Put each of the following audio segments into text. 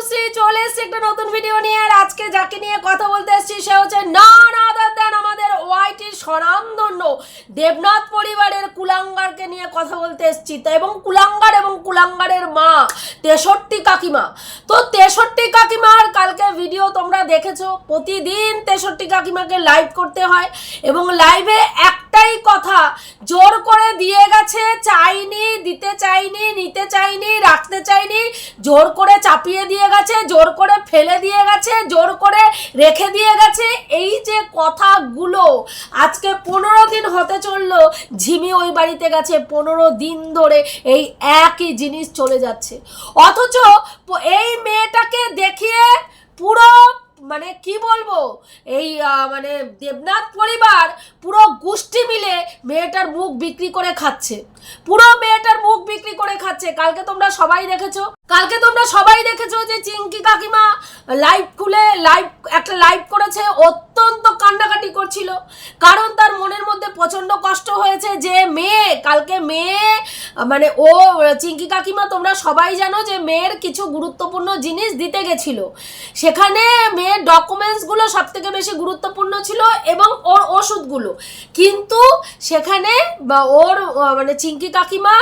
তনুশ্রী চলে এসেছি একটা নতুন ভিডিও নিয়ে। আর আজকে যাকে নিয়ে কথা বলতে এসেছি, সে হচ্ছে নন আদার দেন আমাদের ওয়াইটির স্বনামধন্য দেবনাথ পরিবারের কুলাঙ্গারকে নিয়ে কথা বলতে এসেছি। এবং কুলাঙ্গার এবং কুলাঙ্গারের মা, তেষট্টি কাকিমা। তো তেষট্টি কাকিমার কালকে ভিডিও তোমরা দেখেছ। প্রতিদিন তেষট্টি কাকিমাকে লাইভ করতে হয় এবং লাইভে একটাই কথা, জোর করে দিয়ে গেছে, চাইনি, দিতে চাইনি, নিতে চাইনি, রাখতে চাইনি, জোর করে চাপিয়ে দিয়ে গেছে, জোর করে ফেলে দিয়ে গেছে, জোর করে রেখে দিয়ে গেছে। এই যে কথাগুলো আজকে পনেরো দিন হতে চলল, ঝিমি ওই বাড়িতে গেছে, পনেরো দিন ধরে এই একই জিনিস চলে যাচ্ছে। অথচ এই মেয়েটাকে দেখিয়ে পুরো মানে কি বলব, এই মানে দেবনাথ পরিবার পুরো গোষ্ঠী মিলে মেয়েটার মুখ বিক্রি করে খাচ্ছে। পুরো মেয়েটার মুখ বিক্রি করে খাচ্ছে। কালকে তোমরা সবাই দেখেছ। কালকে তোমরা সবাই দেখেছ যে চিঙ্কি কাকিমা লাইভ খুলে লাইভ একটা লাইভ করেছে, অত্যন্ত কান্নাকাটি করছিল। কারণ তার মনের মধ্যে প্রচণ্ড কষ্ট হয়েছে যে মেয়ে, কালকে মেয়ে মানে ও, চিঙ্কি কাকিমা, তোমরা সবাই জানো যে মেয়ের কিছু গুরুত্বপূর্ণ জিনিস দিতে গেছিল। সেখানে মেয়ের ডকুমেন্টসগুলো সব থেকে বেশি গুরুত্বপূর্ণ ছিল এবং ওর ওষুধগুলো। কিন্তু সেখানে ওর মানে চিঙ্কি কাকিমা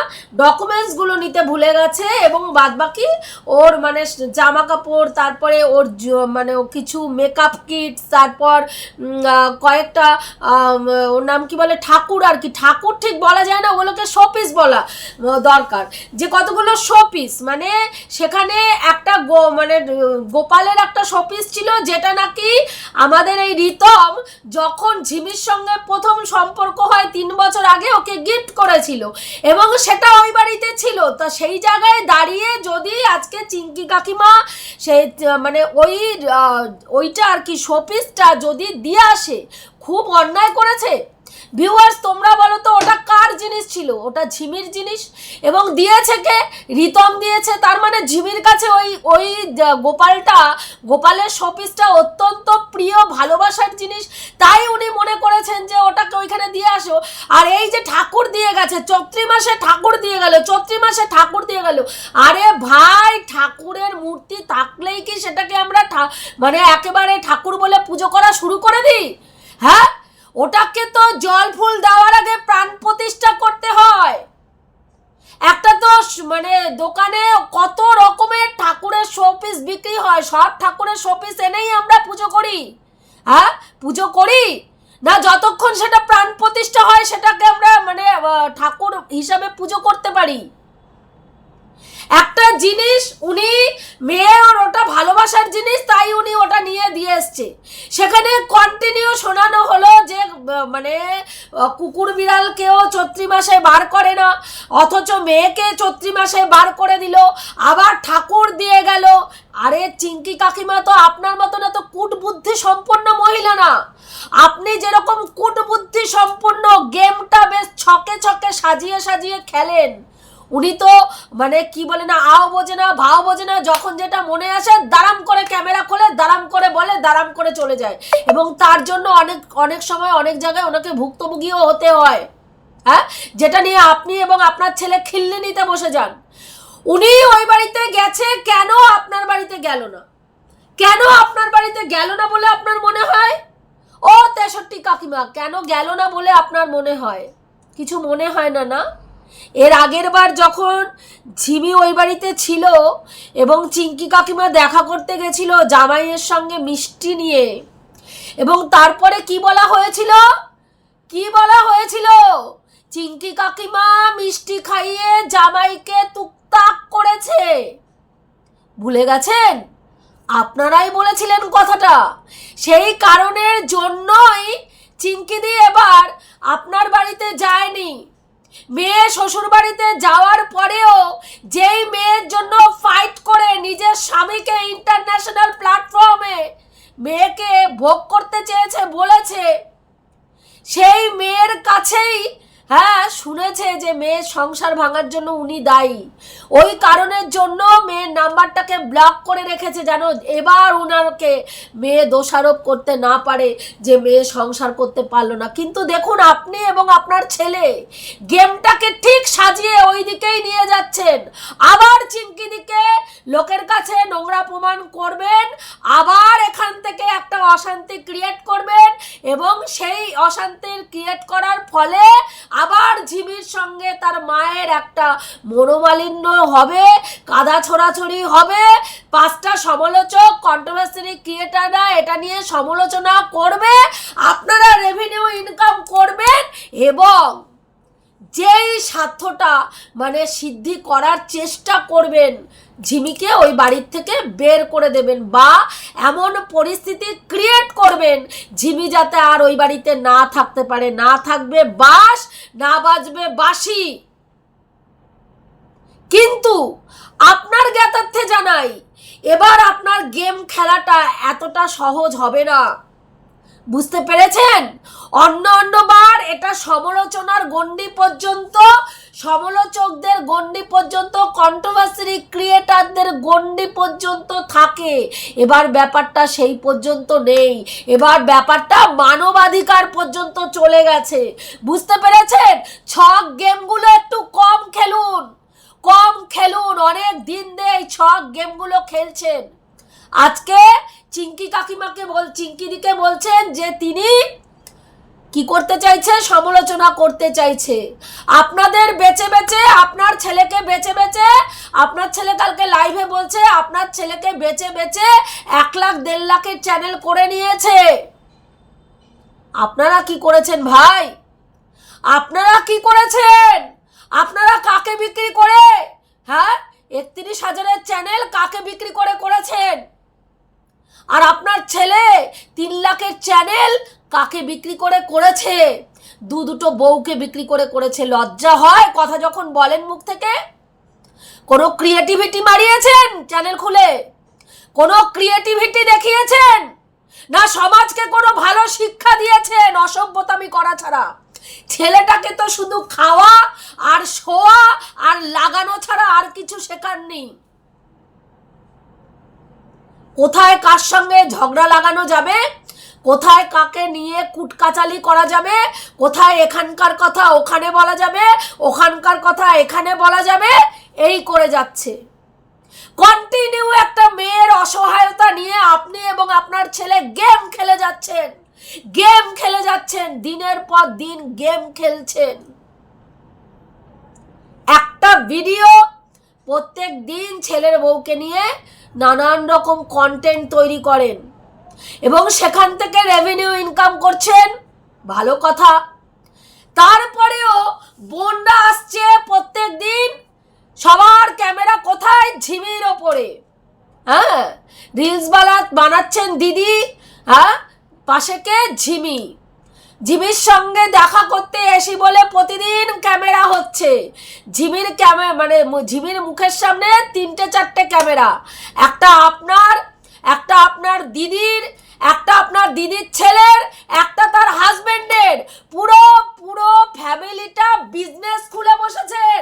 ডকুমেন্টসগুলো নিতে ভুলে গেছে এবং বাদবাকি ওর মানে জামা কাপড় তারপরে ওর মানে কিছু মেকআপ কিট তারপর কয়েকটা ওর নাম কি বলে? ঠাকুর আর কি। ঠাকুর ঠিক বলা যায় না, ওগুলোকে শোপিস বলা দরকার। যে কতগুলো শোপিস মানে সেখানে একটা গো মানে গোপালের একটা শোপিস ছিল, যেটা নাকি আমাদের এই রিতম যখন ঝিমির সঙ্গে প্রথম সম্পর্ক হয় তিন বছর আগে, ওকে গিফট করেছিল। এবং সেটা ওই বাড়িতে ছিল। তা সেই জায়গায় দাঁড়িয়ে যদি আজকে চিঙ্কি কাকিমা সেই মানে ওই ওইটা আর কি শোপিসটা যদি দিয়ে আসে, খুব অন্যায় করেছে। ভিউয়ার্স তোমরা বলো তো, ওটা কার জিনিস ছিল? ওটা ঝিমির জিনিস? এবং দিয়েছে কে? রিতম দিয়েছে। তার মানে ঝিমির কাছে ওই ওই গোপালটা, গোপালের শোপিসটা অত্যন্ত প্রিয়, ভালোবাসার জিনিস। তাই উনি মনে করেছেন যে, ওটাকে ওইখানে দিয়ে আসো। আর এই যে ঠাকুর দিয়ে গেছে, চৈত্রি মাসে ঠাকুর দিয়ে গেল, চৈত্রি মাসে ঠাকুর দিয়ে গেল। আরে ভাই, ঠাকুরের মূর্তি থাকলেই কি সেটাকে আমরা মানে একেবারে ঠাকুর বলে পুজো করা শুরু করে দিই? হ্যাঁ? ওটাকে তো জল ফুল দেওয়ার আগে প্রাণ প্রতিষ্ঠা করতে হয়। একটা তো মানে দোকানে কত রকমের ঠাকুরের শোপিস বিক্রি হয়, সব ঠাকুরের শোপিস এনেই আমরা পুজো করি। হ্যাঁ? পুজো করি? না, যতক্ষণ সেটা প্রাণ প্রতিষ্ঠা হয়, সেটাকে আমরা মানে ঠাকুর হিসাবে পুজো করতে পারি। একটা জিনিস উনি মেয়ের ওটা ভালোবাসার জিনিস, তাই উনি ওটা নিয়ে দিয়ে এসছে। সেখানে কন্টিনিউ শোনানো হলো যে মানে কুকুর বিড়ালকেও চৈত্রি মাসে বার করে না, অথচ মেয়েকে চৈত্রি মাসে বার করে দিল, আবার ঠাকুর দিয়ে গেল। আরে, চিঙ্কি কাকিমা তো আপনার মতন এত কূটবুদ্ধি সম্পন্ন মহিলা না। আপনি যেরকম কূটবুদ্ধি সম্পন্ন গেমটা বেশ ছকে ছকে সাজিয়ে সাজিয়ে খেলেন। উনি তো মানে কি বলে না, আও বোঝে না, ভাও বোঝে না, যখন যেটা মনে আসে দারাম করে ক্যামেরা খোলে দারাম করে বলে দারাম করে চলে যায়। এবং তার জন্য অনেক অনেক সময় অনেক জায়গায় ওনাকে ভুক্তভোগীও হতে হয়। হ্যাঁ? যেটা নিয়ে আপনি এবং আপনার ছেলে খিল্লি নিতে বসে যান। উনি ওই বাড়িতে গেছে, কেন আপনার বাড়িতে গেল না? কেন আপনার বাড়িতে গেল না বলে আপনার মনে হয়? ও তেষট্টি কাকিমা, কেন গেল না বলে আপনার মনে হয়? কিছু মনে হয় না না? এর আগের বার যখন ঝিমি ওই বাড়িতে ছিল এবং চিঙ্কি কাকিমা দেখা করতে গেছিল জামাইয়ের সঙ্গে মিষ্টি নিয়ে, এবং তারপরে কি বলা হয়েছিল? কি বলা হয়েছিল? চিঙ্কি কাকিমা মিষ্টি খাইয়ে জামাইকে তুকতাক করেছে। ভুলে গেছেন? আপনারাই বলেছিলেন কথাটা। সেই কারণের জন্যই চিঙ্কি দিয়ে এবার আপনার বাড়িতে যায়নি। মেয়ে শ্বশুর বাড়িতে যাওয়ার পরেও যেই মেয়ের জন্য ফাইট করে নিজের স্বামীকে ইন্টারন্যাশনাল প্ল্যাটফর্মে মেয়েকে ভোগ করতে চেয়েছে বলেছে, সেই মেয়ের কাছেই হ্যাঁ শুনেছে যে মেয়ের সংসার ভাঙার জন্য উনি দায়ী। ওই কারণের জন্য মেয়ের নাম্বারটাকে ব্লক করে রেখেছে যেন এবার উনারকে মেয়ে দোষারোপ করতে না পারে, যে মেয়ে সংসার করতে পারল না। কিন্তু দেখুন, আপনি এবং আপনার ছেলে গেমটাকে ঠিক সাজিয়ে ওই দিকেই নিয়ে যাচ্ছেন। আবার চিঙ্কি দিকে লোকের কাছে নোংরা প্রমাণ করবেন, আবার এখান থেকে একটা অশান্তি ক্রিয়েট করবেন এবং সেই অশান্তির ক্রিয়েট করার ফলে আবার ঝিমির সঙ্গে তার মায়ের একটা মনোমালিন্য হবে, কাদা ছোড়াছড়ি হবে। পাঁচটা সমালোচক কন্ট্রোভার্সি ক্রিয়েটাররা এটা নিয়ে সমালোচনা করবে, আপনারা রেভিনিউ ইনকাম করবেন এবং যেই স্বার্থটা মানে সিদ্ধি করার চেষ্টা করবেন, ঝিমিকে ওই বাড়ির থেকে বের করে দেবেন বা এমন পরিস্থিতি ক্রিয়েট করবেন, ঝিমি যাতে আর ওই বাড়িতে না থাকতে পারে, না থাকবে বাস, না বাজবে বাসি কিন্তু আপনার জ্ঞাতার্থে জানাই, এবার আপনার গেম খেলাটা এতটা সহজ হবে না। বুঝতে পেরেছেন? অন্য অন্যবার এটা সমালোচনার গণ্ডি পর্যন্ত, সমালোচকদের গণ্ডি পর্যন্ত কন্ট্রোভার্সি ক্রিয়েটারদের গণ্ডি পর্যন্ত থাকে। এবার ব্যাপারটা সেই পর্যন্ত নেই। এবার ব্যাপারটা মানবাধিকার পর্যন্ত চলে গেছে। বুঝতে পেরেছেন? ছক গেমগুলো একটু কম খেলুন। কম খেলুন, অনেক দিন দিয়ে এই ছক গেমগুলো খেলছেন। আজকে চিঙ্কি কাকিমাকে বল চিঙ্কিদিকে বলছেন যে তিনি কি করতে চাইছে? সমালোচনা করতে চাইছে। আপনাদের বেচে বেচে আপনার ছেলেকে বেচে বেচে আপনার ছেলে কালকে লাইভে বলছে, আপনার ছেলেকে বেচে বেচে এক লাখ দেড় লাখের চ্যানেল করে নিয়েছে। আপনারা কি করেছেন ভাই? আপনারা কি করেছেন? আপনারা কাকে বিক্রি করে? হ্যাঁ? একত্রিশ হাজারের চ্যানেল কাকে বিক্রি করে করেছেন? আর আপনার ছেলে তিন লাখের চ্যানেল কাকে বিক্রি করে করেছে? দু দুটো বউকে বিক্রি করে করেছে। লজ্জা হয় কথা যখন বলেন মুখ থেকে? কোনো ক্রিয়েটিভিটি মারিয়েছেন চ্যানেল খুলে? কোনো ক্রিয়েটিভিটি দেখিয়েছেন? না সমাজকে কোনো ভালো শিক্ষা দিয়েছেন অসভ্যতামি করা ছাড়া? ছেলেটাকে তো শুধু খাওয়া আর শোয়া আর লাগানো ছাড়া আর কিছু শেখার নেই কোথায় কার সঙ্গে ঝগড়া লাগানো যাবে? কোথায় কাকে নিয়ে কুটকাচালি করা যাবে? কোথায় এখানকার কথা ওখানে বলা যাবে? ওখানকার কথা এখানে বলা যাবে? এই করে যাচ্ছে। কন্টিনিউ একটা মেয়ের অসহায়তা নিয়ে আপনি এবং আপনার ছেলে গেম খেলে যাচ্ছেন। গেম খেলে যাচ্ছেন। দিনের পর দিন গেম খেলছেন। একটা ভিডিও প্রত্যেক দিন ছেলের বউকে নিয়ে নানান রকম কন্টেন্ট তৈরি করেন। এবং সেখান থেকে রেভিনিউ ইনকাম করছেন। ভালো কথা। তারপরেও বন্যা আসছে প্রত্যেক দিন সবার ক্যামেরা কোথায়? ঝিমির ওপরে। হ্যাঁ? রিলস বানাচ্ছেন দিদি। হ্যাঁ? পাশে কে ঝিমি। ঝিমির সঙ্গে দেখা করতে এসি বলে প্রতিদিন ক্যামেরা হচ্ছে। জিমির ক্যামেরা মানে ঝিমির মুখের সামনে তিনটে চারটে ক্যামেরা। একটা আপনার একটা আপনার দিদির, একটা আপনার দিদির ছেলের, একটা তার হাজবেন্ডের। পুরো পুরো ফ্যামিলিটা বিজনেস খুলে বসেছেন।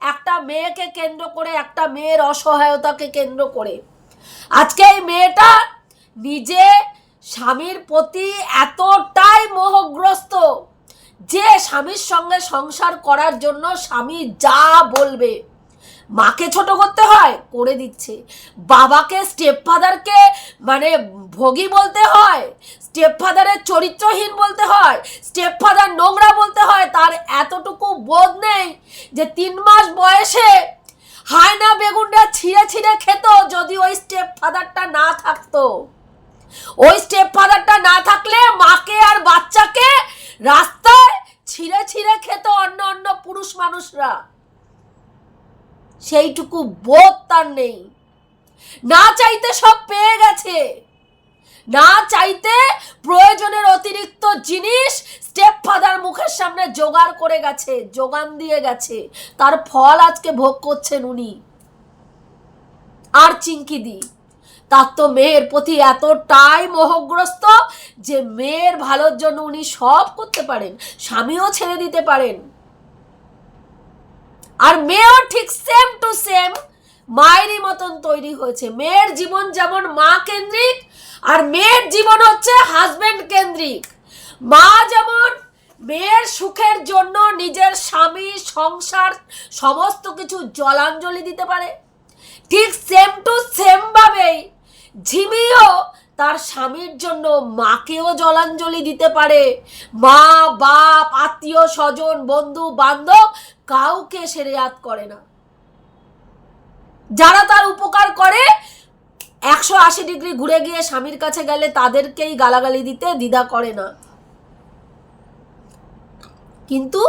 একটা মেয়েকে কেন্দ্র করে, একটা মেয়ের অসহায়তাকে কেন্দ্র করে। আজকে এই মেয়েটা নিজে স্বামীর প্রতি এতটাই মোহগ্রস্ত যে স্বামীর সঙ্গে সংসার করার জন্য স্বামী যা বলবে। মাকে ছোট করতে হয়, করে দিচ্ছে। বাবাকে স্টেপ ফাদারকে মানে ভোগী বলতে হয় স্টেপ ফাদারের চরিত্রহীন বলতে হয় স্টেপ ফাদার নোংরা বলতে হয়, তার এতটুকু বোধ নেই যে তিন মাস বয়সে হায়না বেগুনটা ছিঁড়ে ছিঁড়ে খেত, যদি ওই স্টেপ ফাদারটা না থাকতো। ওই স্টেপ ফাদারটা না থাকলে মাকে আর বাচ্চাকে রাস্তায় ছিঁড়ে ছিঁড়ে খেত অন্য অন্য পুরুষ মানুষরা। সেইটুকু বোধ তার নেই। না চাইতে সব পেয়ে গেছে। না চাইতে প্রয়োজনের অতিরিক্ত জিনিস স্টেপ ফাদার মুখের সামনে জোগাড় করে গেছে, যোগান দিয়ে গেছে। তার ফল আজকে ভোগ করছেন উনি। আর চিঙ্কি দি। তার তো মেয়ের প্রতি এতটাই মোহগ্রস্ত যে মেয়ের ভালোর জন্য উনি সব করতে পারেন, স্বামীও ছেড়ে দিতে পারেন। আর মেয়েও ঠিক সেম টু সেম মায়েরই মতন তৈরি হয়েছে। মেয়ের জীবন যেমন মা কেন্দ্রিক, আর মেয়ের জীবন হচ্ছে হাজবেন্ড কেন্দ্রিক। মা যেমন মেয়ের সুখের জন্য নিজের স্বামী, সংসার, সমস্ত কিছু জলাঞ্জলি দিতে পারে, ঠিক সেম টু সেম ভাবেই ঝিমিও তার স্বামীর জন্য মাকেও জলাঞ্জলি দিতে পারে। মা, বাপ, আত্মীয়, স্বজন, বন্ধু, বান্ধব কাউকে সে রেয়াত করে না। যারা তার উপকার করে, একশো আশি ডিগ্রি ঘুরে গিয়ে স্বামীর কাছে গেলে তাদেরকেই গালাগালি দিতে দ্বিধা করে না। কিন্তু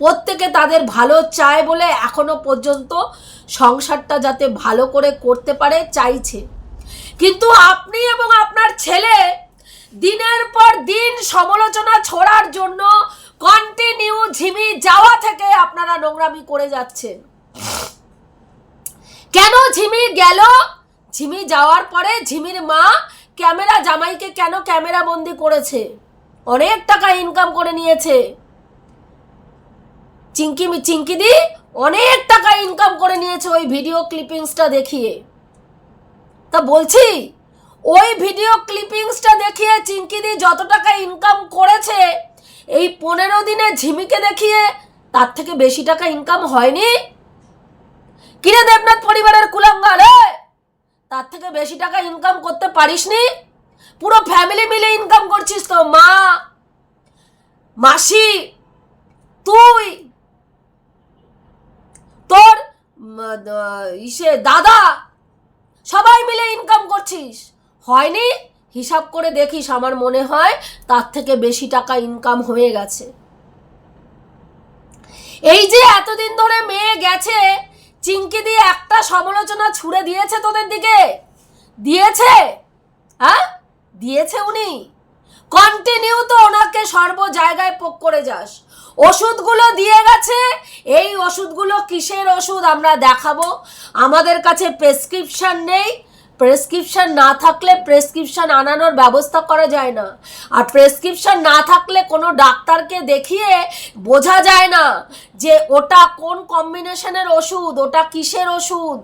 প্রত্যেকে তাদের ভালো চায় বলে এখনও পর্যন্ত সংসারটা যাতে ভালো করে করতে পারে, চাইছে। কিন্তু আপনি এবং আপনার ছেলে দিনের পর দিন সমালোচনা ছড়ার জন্য কন্টিনিউ ঝিমি যাওয়া থেকে আপনারা নোংরামি করে যাচ্ছেন। কেন ঝিমি গেল? ঝিমি যাওয়ার পরে ঝিমির মা ক্যামেরা জামাইকে কেন ক্যামেরা বন্দি করেছে? অনেক টাকা ইনকাম করে নিয়েছে। চিঙ্কি চিঙ্কিদি অনেক টাকা ইনকাম করে নিয়েছে ওই ভিডিও ক্লিপিংসটা দেখিয়ে। তা বলছি, ওই ভিডিও ক্লিপিংসটা দেখিয়ে চিঙ্কিদি যত টাকা ইনকাম করেছে, এই পনেরো দিনে ঝিমিকে দেখিয়ে তার থেকে বেশি টাকা ইনকাম হয়নি কিরে দেবনাথ পরিবারের কুলাঙ্গার এ? তার থেকে বেশি টাকা ইনকাম করতে পারিস নি পুরো ফ্যামিলি মিলে ইনকাম করছিস তো, মা, মাসি, তুই, তোর ইসে দাদা সবাই মিলে ইনকাম করছিস। হয়নি? হিসাব করে দেখিস, আমার মনে হয় তার থেকে বেশি টাকা ইনকাম হয়ে গেছে। এই যে এতদিন ধরে মেয়ে গেছে চিঙ্কি দিয়ে একটা সমালোচনা ছুড়ে দিয়েছে তোদের দিকে? দিয়েছে? হ্যাঁ দিয়েছে উনি? কন্টিনিউ তো ওনাকে সর্ব জায়গায় পোক করে যাস। ওষুধগুলো দিয়ে গেছে। এই ওষুধগুলো কিসের ওষুধ আমরা দেখাবো। আমাদের কাছে প্রেসক্রিপশন নেই। প্রেসক্রিপশন না থাকলে প্রেসক্রিপশন আনানোর ব্যবস্থা করা যায় না। আর প্রেসক্রিপশন না থাকলে কোনো ডাক্তারকে দেখিয়ে বোঝা যায় না যে ওটা কোন কম্বিনেশনের ওষুধ, ওটা কিসের ওষুধ,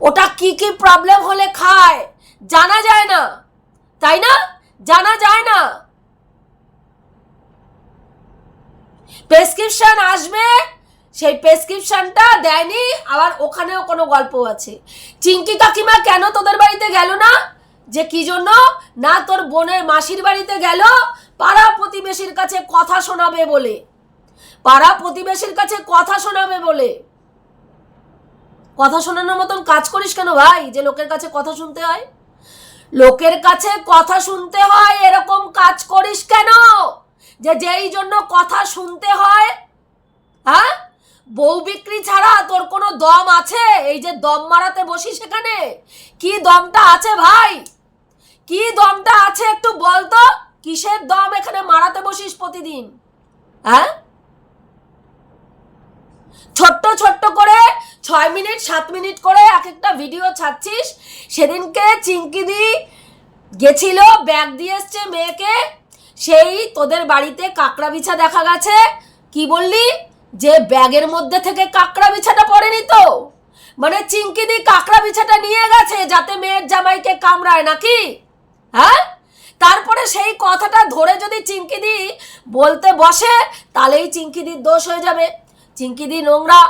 ওটা কি কি প্রবলেম হলে খায়। জানা যায় না। তাই না? জানা যায় না। প্রেসক্রিপশন আসবে, সেই প্রেসক্রিপশনটা দেয়নি, আবার ওখানেও কোনো গল্প আছে। চিঙ্কি কাকিমা কেন তোদের বাড়িতে গেল না? যে কি জন্য? না তোর বোনের মাসির বাড়িতে গেল? পাড়া প্রতিবেশীর কাছে কথা শোনাবে বলে। পাড়া প্রতিবেশীর কাছে কথা শোনাবে বলে। কথা শোনানোর মতন কাজ করিস কেন ভাই? যে লোকের কাছে কথা শুনতে হয়। লোকের কাছে কথা শুনতে হয়, এরকম কাজ করিস কেন? যে যেই জন্য কথা শুনতে হয় হ্যাঁ? বউ বিক্রি ছাড়া তোর কোনো দম আছে? এই যে দম মারাতে বসি সেখানে? কি দমটা আছে ভাই? কি দমটা আছে একটু বল তো। কিসের দম এখানে মারাতে বসিস প্রতিদিন? হ্যাঁ? ছোট্ট ছোট্ট করে ছয় মিনিট, সাত মিনিট করে এক একটা ভিডিও ছাড়ছিস। সেদিনকে চিঙ্কিদি গেছিল, ব্যাগ দিয়ে এসছে মেয়েকে। সেই তোদের বাড়িতে কাঁকড়া বিছা দেখা গেছে? কি বললি? যে ব্যাগের মধ্যে থেকে কাঁকড়া বিছাটা পড়েনি তো? মানে চিংকি চিঙ্কিদি কাঁকড়া বিছাটা নিয়ে গেছে যাতে মেয়ের জামাইকে কামড়ায় নাকি? হ্যাঁ? তারপরে সেই কথাটা ধরে যদি চিংকি চিঙ্কিদি বলতে বসে, তাহলেই চিংকি চিঙ্কিদির দোষ হয়ে যাবে। চিংকি চিঙ্কিদি নোংরা।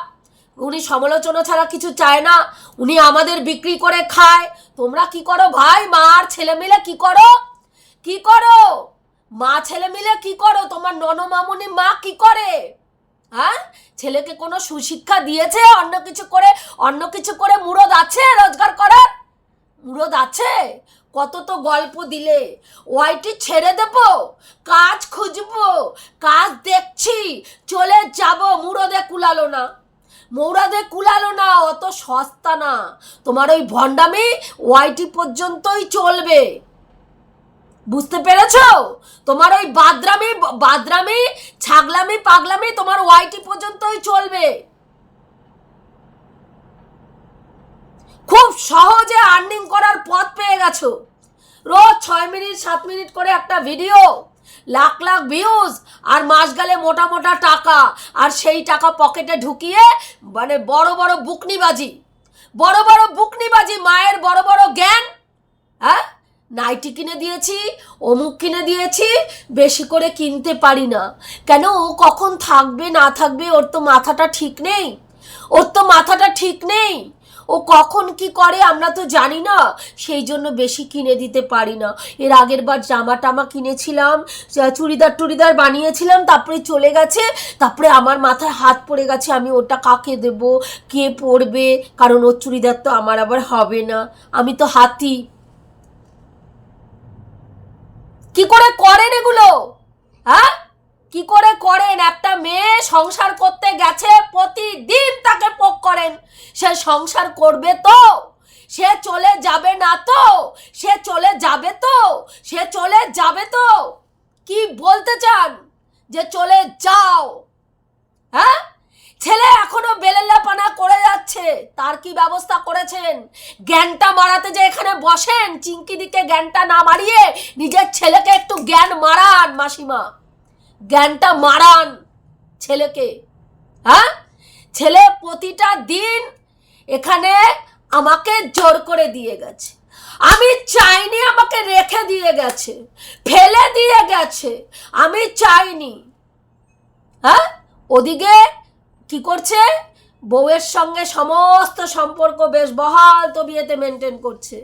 উনি সমালোচনা ছাড়া কিছু চায় না। উনি আমাদের বিক্রি করে খায়। তোমরা কি করো ভাই? মা আর ছেলে মিলে কি করো? কি করো? মা ছেলে মিলে কি করো? তোমার ননমামুনি মা কি করে? হ্যাঁ? ছেলেকে কোনো সুশিক্ষা দিয়েছে? অন্য কিছু করে, অন্য কিছু করে মুরদ আছে রোজগার করার? মুরদ আছে? কত তো গল্প দিলে। ওয়াইটি ছেড়ে দেব, কাজ খুঁজবো, কাজ দেখছি, চলে যাব। মুরদে কুলালো না, মৌরাদে কুলালো না, অত সস্তা না। তোমার ওই ভণ্ডামি ওয়াইটি পর্যন্তই চলবে। বুঝতে পেরেছ? তোমার ওই বাদরামি বাদরামি, ছাগলামি, পাগলামি তোমার ওয়াইটি পর্যন্তই চলবে। খুব সহজে আর্নিং করার পথ পেয়ে গেছো। রোজ ছয় মিনিট, সাত মিনিট করে একটা ভিডিও লাখ লাখ ভিউজ আর মাস গেলে মোটা মোটা টাকা আর সেই টাকা পকেটে ঢুকিয়ে মানে বড় বড় বুকনিবাজি, বড় বড় বুকনিবাজি, মায়ের বড় বড় জ্ঞান হ্যাঁ? নাইটি কিনে দিয়েছি, অমুক কিনে দিয়েছি, বেশি করে কিনতে পারি না। কেন? ও কখন থাকবে, না থাকবে, ওর তো মাথাটা ঠিক নেই। ওর তো মাথাটা ঠিক নেই। ও কখন কি করে আমরা তো জানি না। সেই জন্য বেশি কিনে দিতে পারি না। এর আগের বার জামা টামা কিনেছিলাম চুড়িদার টুড়িদার বানিয়েছিলাম, তারপরে চলে গেছে, তারপরে আমার মাথায় হাত পড়ে গেছে, আমি ওটা কাকে দেব, কে পরবে? কারণ ওর চুড়িদার তো আমার আবার হবে না। আমি তো হাতি। কি করে করেন এগুলো? হ্যাঁ? কি করে করেন? একটা মেয়ে সংসার করতে গেছে, প্রতিদিন তাকে পোক করেন। সে সংসার করবে তো? সে চলে যাবে না তো? সে চলে যাবে তো? সে চলে যাবে তো? কি বলতে চান? যে চলে যাও। হ্যাঁ? ছেলে এখনও বেলেল্লাপানা করে যাচ্ছে। তার কি ব্যবস্থা করেছেন? জ্ঞানটা মারাতে যে এখানে বসেন চিঙ্কি দিকে জ্ঞানটা না মারিয়ে নিজের ছেলেকে একটু জ্ঞান মারান, মাসিমা। জ্ঞানটা মারান ছেলেকে। হ্যাঁ? ছেলে প্রতিটা দিন এখানে আমাকে জোর করে দিয়ে গেছে। আমি চাইনি আমাকে রেখে দিয়ে গেছে, ফেলে দিয়ে গেছে। আমি চাইনি। হ্যাঁ? ওদিকে কি করছে? বউয়ের সঙ্গে সমস্ত সম্পর্ক বেশ বহাল তো বিয়েতে মেনটেন করছে।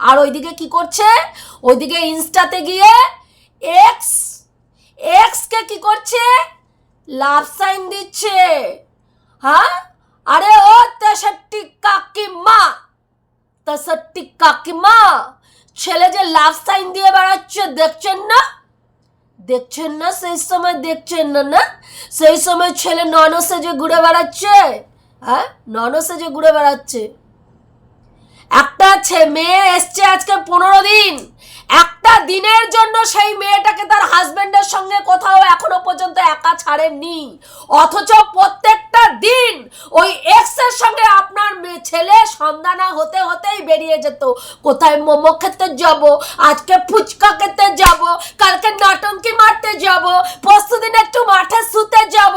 আর ওইদিকে কি করছে? ওইদিকে ইনস্টাতে গিয়ে এক্স এক্সকে কি করছে? লাভ সাইন দিচ্ছে। হ্যাঁ? আরে ও তেষট্টি কাকিমা তেষট্টি কাকিমা ছেলে যে লাভ সাইন দিয়ে বেড়াচ্ছে, দেখছেন না? দেখছেন না? সেই সময় দেখছেন না না? সেই সময় ছেলে ননসে যে ঘুরে বেড়াচ্ছে হ্যাঁ? ননসে যে ঘুরে বেড়াচ্ছে। একটা মেয়ে এসছে আজকে পনেরো দিন। একটা দিনের জন্য সেই মেয়েটাকে তার হাজবেন্ডের সঙ্গে কোথাও এখনও পর্যন্ত একা ছাড়েননি। অথচ প্রত্যেকটা দিন ওই এক্সের সঙ্গে আপনার ছেলে সন্ধানা হতে হতেই বেরিয়ে যেত। কোথায় মোমো খেতে যাব, আজকে ফুচকা খেতে যাব, কালকে নটঙ্কি মারতে যাব, পরশু দিন একটু মাঠে শুতে যাব।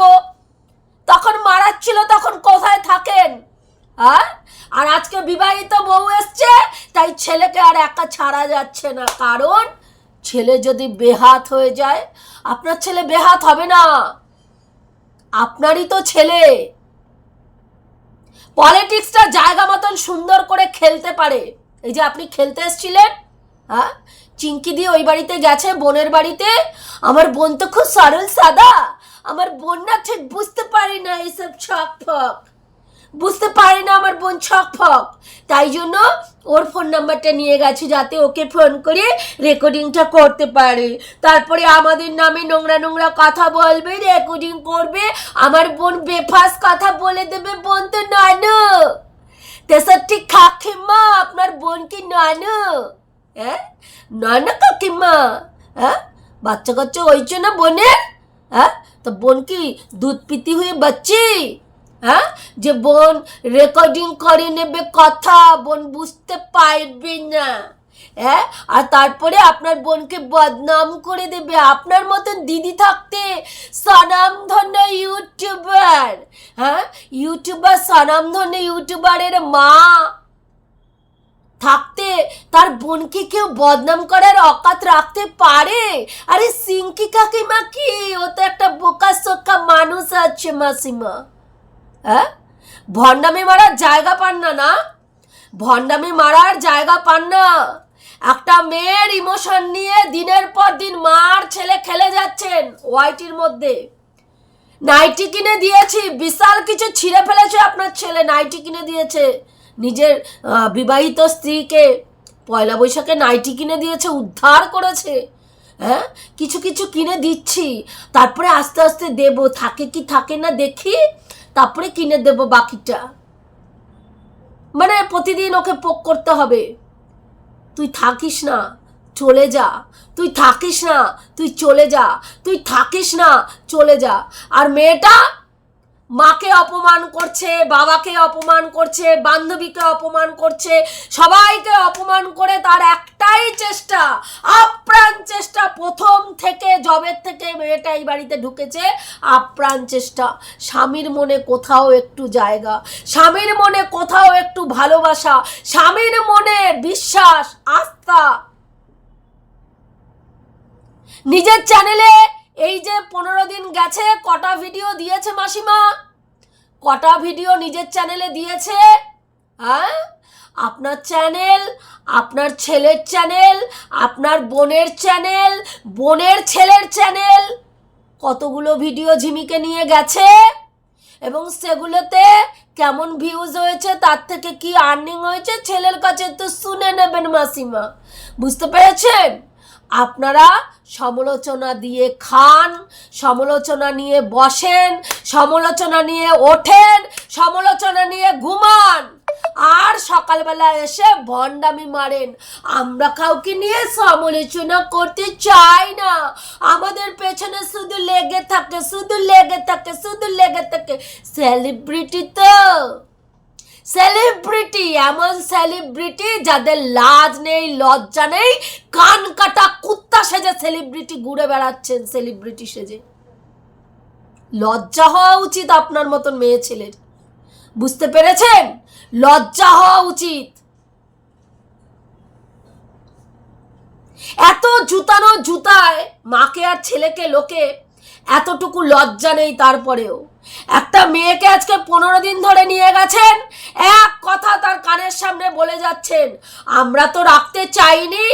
তখন মারাচ্ছিল তখন কোথায় থাকেন? আর আর আজকে বিবাহিত বউ এসছে, তাই ছেলেকে আর একা ছাড়া যাচ্ছে না। কারণ ছেলে যদি বেহাত হয়ে যায়, আপনার ছেলে বেহাত হবে না। আপনারই তো ছেলে। পলিটিক্সটা জায়গা মতন সুন্দর করে খেলতে পারে। এই যে আপনি খেলতে এসেছিলেন হ্যাঁ? চিঙ্কি দিয়ে ওই বাড়িতে গেছে, বোনের বাড়িতে। আমার বোন তো খুব সরল সাদা। আমার বোন না ঠিক বুঝতে পারি না এইসব ছক ফক বুঝতে পারে না বোন ছক ফক। তাই জন্য ওর ফোন নাম্বারটা নিয়ে গেছে যাতে ওকে ফোন করে রেকর্ডিংটা করতে পারে। তারপরে আমাদের নামে নোংরা নোংরা কথা বলবে রেকর্ডিং করবে। আমার বোন বেফাস কথা বলে দেবে, বোন তো নানু। তেষট্টি কাকিমা, আপনার বোন কি নানু? হ্যাঁ? নয় নানা কাকিমা? হ্যাঁ? বাচ্চা কাচ্চা হয়েছে না বোনের? হ্যাঁ? তো বোন কি দুধ পিতি হয়ে বাচ্চি হ্যাঁ? যে বোন রেকর্ডিং করে নেবে কথা, বোন বুঝতে পারবে না। হ্যাঁ? আর তারপরে আপনার বোনকে বদনাম করে দেবে। আপনার মতন দিদি থাকতে স্বনামধন্য ইউটিউবার। হ্যাঁ? ইউটিউবার স্বনামধন্য ইউটিউবারের মা থাকতে তার বোনকে কেউ বদনাম করার অকাত রাখতে পারে? আরে সিঙ্কি কাকিমা কি? ও তো একটা বোকা সোকা মানুষ আছে মাসিমা। হ্যাঁ? ভণ্ডামি মারার জায়গা পান না না? ভণ্ডামি মারার জায়গা পান না। একটা মেয়ের ইমোশন নিয়ে দিনের পর দিন মার ছেলে খেলে যাচ্ছেন ওয়াইটির মধ্যে। নাইটি কিনে দিয়েছি, বিশাল কিছু ছিঁড়ে ফেলেছে আপনার ছেলে, নাইটি কিনে দিয়েছে নিজের বিবাহিত স্ত্রীকে। পয়লা বৈশাখে নাইটি কিনে দিয়েছে, উদ্ধার করেছে। হ্যাঁ? কিছু কিছু কিনে দিচ্ছি, তারপরে আস্তে আস্তে দেব, থাকে কি থাকে না দেখি। তারপরে কিনে দেব বাকিটা। মানে প্রতিদিন ওকে পোক করতে হবে। তুই থাকিস না, চলে যা। তুই থাকিস না, তুই চলে যা। তুই থাকিস না, চলে যা। আর মেয়েটা মাকে অপমান করছে, বাবাকে অপমান করছে, বান্ধবীকে অপমান করছে, সবাইকে অপমান করে তার একটাই চেষ্টা, আপ্রাণ চেষ্টা, প্রথম থেকে জবের থেকে মেয়েটা এই বাড়িতে ঢুকেছে, আপ্রাণ চেষ্টা। স্বামীর মনে কোথাও একটু জায়গা, স্বামীর মনে কোথাও একটু ভালোবাসা, স্বামীর মনে বিশ্বাস, আস্থা। নিজের চ্যানেলে এই যে পনেরো দিন গেছে, কটা ভিডিও দিয়েছে মাসিমা? কটা ভিডিও নিজের চ্যানেলে দিয়েছে? হ্যাঁ? আপনার চ্যানেল আপনার ছেলের চ্যানেল আপনার বোনের চ্যানেল বোনের ছেলের চ্যানেল কতগুলো ভিডিও ঝিমিকে নিয়ে গেছে? এবং সেগুলোতে কেমন ভিউজ হয়েছে, তার থেকে কি আর্নিং হয়েছে, ছেলের কাছে তো শুনে নেবেন মাসিমা। বুঝতে পেরেছেন? আপনারা সমালোচনা দিয়ে খান, সমালোচনা নিয়ে বসেন, সমালোচনা নিয়ে ওঠেন, সমালোচনা নিয়ে ঘুমান। আর সকালবেলা এসে ভণ্ডামি মারেন। আমরা কাউকে নিয়ে সমালোচনা করতে চাই না। আমাদের পেছনে শুধু লেগে থাকে, শুধু লেগে থাকে, শুধু লেগে থাকে। সেলিব্রিটি তো। সেলিব্রিটি এমন সেলিব্রিটি যাদের লাজ নেই, লজ্জা নেই, কান কাটা কুত্তা সেজে সেলিব্রিটি ঘুরে বেড়াচ্ছেন সেলিব্রিটি সেজে। লজ্জা হওয়া উচিত আপনার মতন মেয়ে ছেলের। বুঝতে পেরেছেন? লজ্জা হওয়া উচিত। এত জুতানো জুতায় মাকে আর ছেলেকে লোকে এতটুকু লজ্জা নেই তারপরেও। একটা মেয়েকে আজকে পনেরো দিন ধরে নিয়ে গেছেন, এক কথা তার কানের সামনে বলে যাচ্ছেন, আমরা তো রাখতে চাইনি,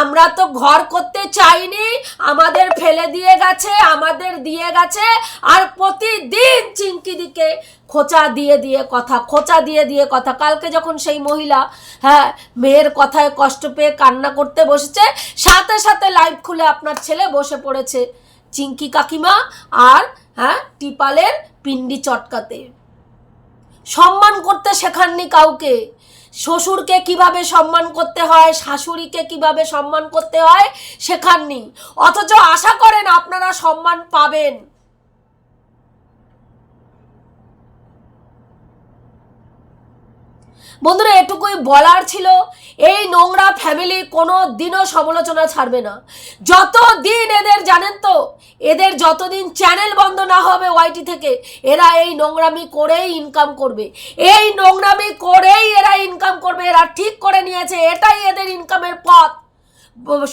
আমরা তো ঘর করতে চাইনি, আমাদের ফেলে দিয়ে গেছে, আমাদের দিয়ে গেছে, আর প্রতিদিন চিঙ্কি দিকে খোঁচা দিয়ে দিয়ে কথা, খোঁচা দিয়ে দিয়ে কথা। কালকে যখন সেই মহিলা হ্যাঁ মেয়ের কথায় কষ্ট পেয়ে কান্না করতে বসেছে, সাথে সাথে লাইভ খুলে আপনার ছেলে বসে পড়েছে। চিঙ্কি কাকিমা আর হ্যাঁ টিপালের পিন্ডি চটকাতে। সম্মান করতে শেখাননি কাউকে। শ্বশুরকে কীভাবে সম্মান করতে হয়, শাশুড়িকে কীভাবে সম্মান করতে হয়, শেখাননি। অথচ আশা করেন আপনারা সম্মান পাবেন। বন্ধুরা, এটুকুই বলার ছিল, এই নোংরা ফ্যামিলি কোনো দিনও সমালোচনা ছাড়বে না। যত দিন এদের, জানেন তো, এদের যতদিন চ্যানেল বন্ধ না হবে ওয়াইটি থেকে, এরা এই নোংরামি করেই ইনকাম করবে। এই নোংরামি করেই এরা ইনকাম করবে, এরা ঠিক করে নিয়েছে, এটাই এদের ইনকামের পথ।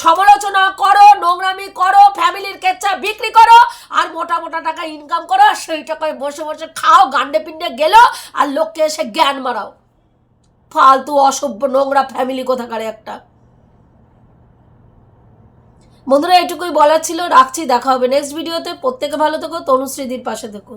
সমালোচনা করো, নোংরামি করো ফ্যামিলির কেচ্ছা বিক্রি করো, আর মোটা মোটা টাকা ইনকাম করো সেই টাকায় বসে বসে খাও, গান্ডে পিণ্ডে গেলো, আর লোককে এসে জ্ঞান মারাও। ফালতু অসভ্য নোংরা ফ্যামিলি কোথাকারে একটা? বন্ধুরা এটুকুই বলার ছিল। রাখছি, দেখা হবে নেক্সট ভিডিওতে প্রত্যেকে ভালো থেকো তনুশ্রীদির পাশে থেকো।